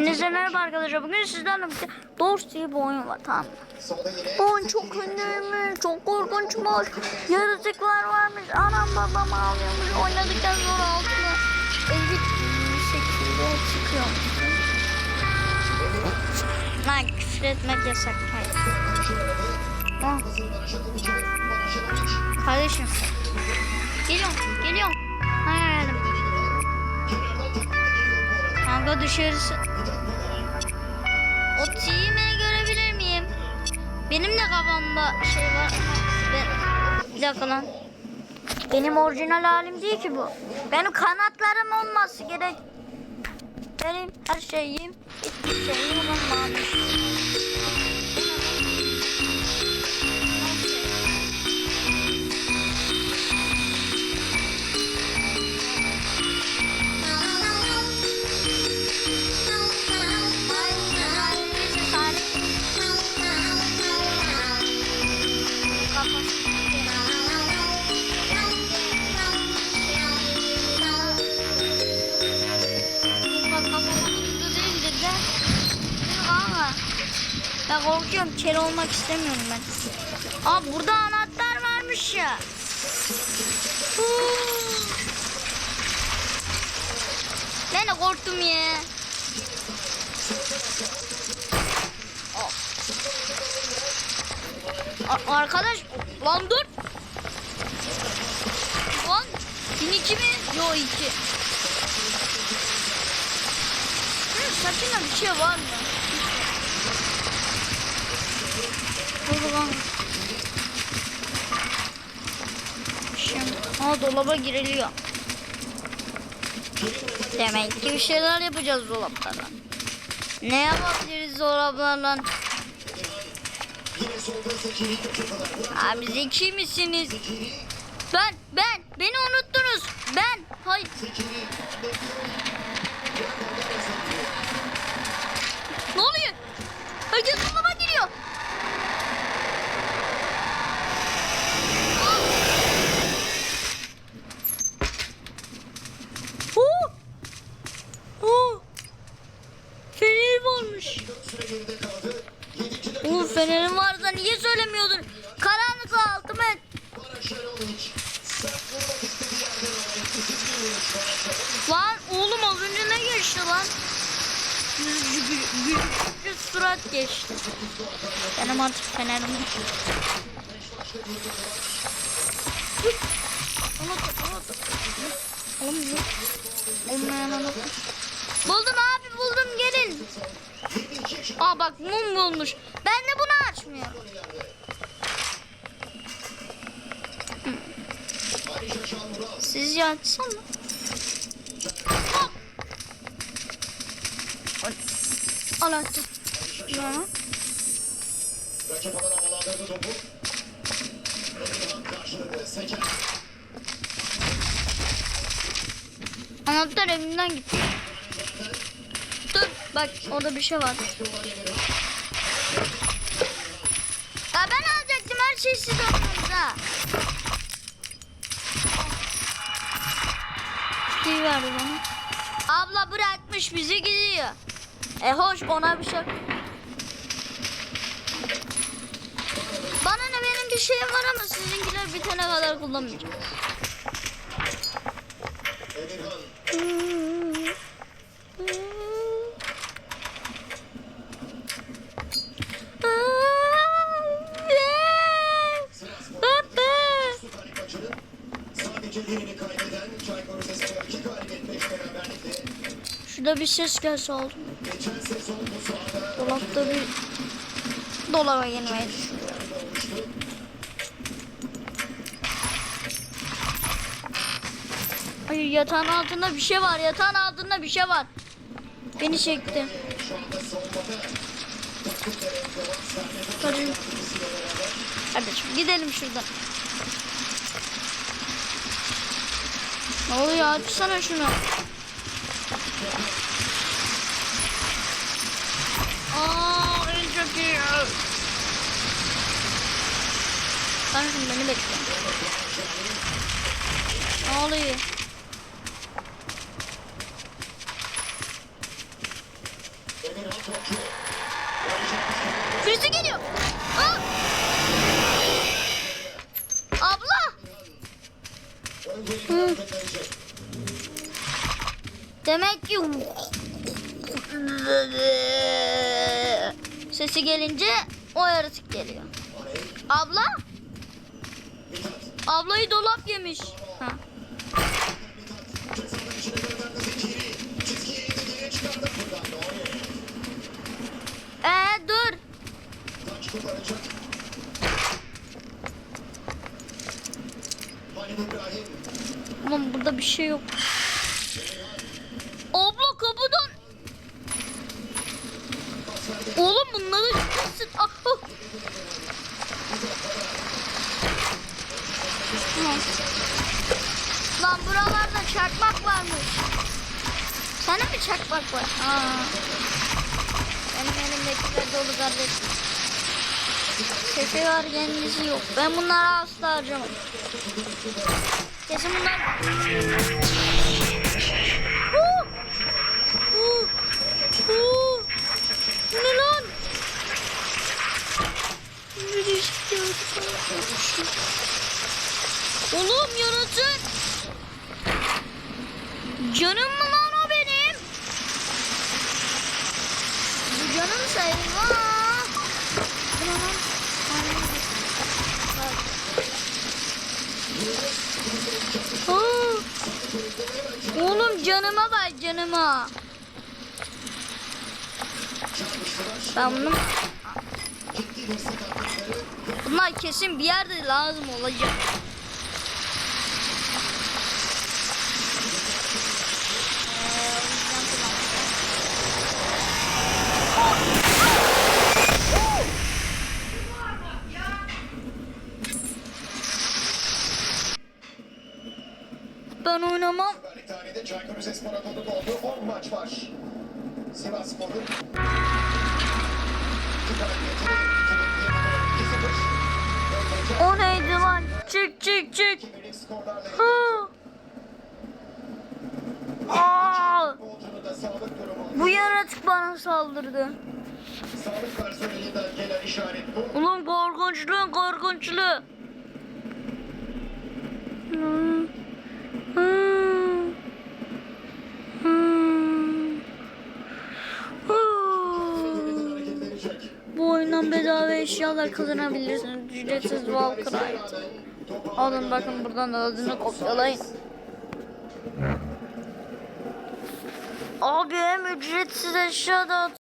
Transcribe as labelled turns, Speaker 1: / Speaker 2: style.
Speaker 1: Hepinize merhaba arkadaşlar. Bugün sizlerle birlikte Doors diye bir oyun var tamam mı? Bu oyun çok önemli, çok korkunçmuş. Yaratıklar varmış. Anam babam ağlıyormuş. Oynadıktan sonra altına ezik bir şekilde çıkıyormuş. Lan küfür etmek yasak. Hayır. Kardeşim. Geliyorum, geliyorum. Hayır, geldim. Kanka dışarısı. O beni görebilir miyim? Benim de kafamda şey var. Ben... Bir dakika lan. Benim orijinal halim değil ki bu. Benim kanatlarım olması gerek. Benim her şeyim, hiçbir şeyim olmamış. Ben korkuyorum. Kel olmak istemiyorum ben. Aa burada anahtar varmış ya. Huu. Ben de korktum ya. Arkadaş lan dur. Lan 1002 mi? Yo 2. Hı, saçında bir şey var mı? Dur lan. Şimdi aa dolaba giriliyor. Demek ki bir şeyler yapacağız dolaplarla. Ne yapabiliriz dolaplarla? Abi zeki misiniz? Ben, ben, beni unuttunuz. Ben, hayır. Ne oluyor? Varmış. Oğlum fenerin varsa niye söylemiyordun? Karanlıkla altıma et. Lan oğlum az önce ne geçti lan? Gülücü surat geçti. Benim artık fenerim. Unut, unut. Oğlum yok. Olmayan unut. Buldum abi. Aa bak mum bulmuş. Ben de bunu açmıyorum. Sizce açsam mı? Al açtım. Tamam.
Speaker 2: Rakip alan havalandırdı topu. Karşıladı. Seker.
Speaker 1: Anahtar evinden gitti. Bak orada bir şey var. Ya ben alacaktım her şey siz aldınız ha. Şey verdi bana. Abla bırakmış bizi gidiyor. E hoş ona bir şey. Bana ne benim bir şeyim var ama sizinkiler bitene kadar kullanmayacağım.
Speaker 2: Emirhan.
Speaker 1: Şurada bir ses gelse
Speaker 2: sahada
Speaker 1: Dolapta bir dolaba girmeyi düşünüyorum. Ay yatağın altında bir şey var. Yatağın altında bir şey var. Beni çekti. Kardeşim. Kardeşim gidelim şuradan. Ne oluyor? Açsana şunu. Aa, en çok iyi. Kardeşim beni bekle. Ne oluyor? Birisi geliyor. Aa! Abla. Hı. Demek ki sesi gelince o yaratık geliyor. Abla? Ablayı dolap yemiş. Ha. Ee dur. Ulan burada bir şey yok. Abla kapıdan. Oğlum bunları Tamam. Lan buralarda çakmak varmış. Sende mi çakmak var? Ha. Benim elimdekiler dolu kardeşim. Sesi var kendisi yok. Ben bunları asla harcamam. Kesin bunlar... Huu! Huu! Huu! Bu ne lan? Bir değişik yaratık. Oğlum yaratık. Canım mı lan o benim? Bu canım sayılmaz. Oğlum canıma bak canıma. Ben bunu... Bunlar kesin bir yerde lazım olacak. Ha. Aa, bu yaratık bana saldırdı. Ulan korkunçlu korkunçlu. Bu oyundan bedava eşyalar kazanabilirsiniz. Ücretsiz Valkyrie. Alın bakın buradan da adını kopyalayın. Abi hem ücretsiz eşya dağıt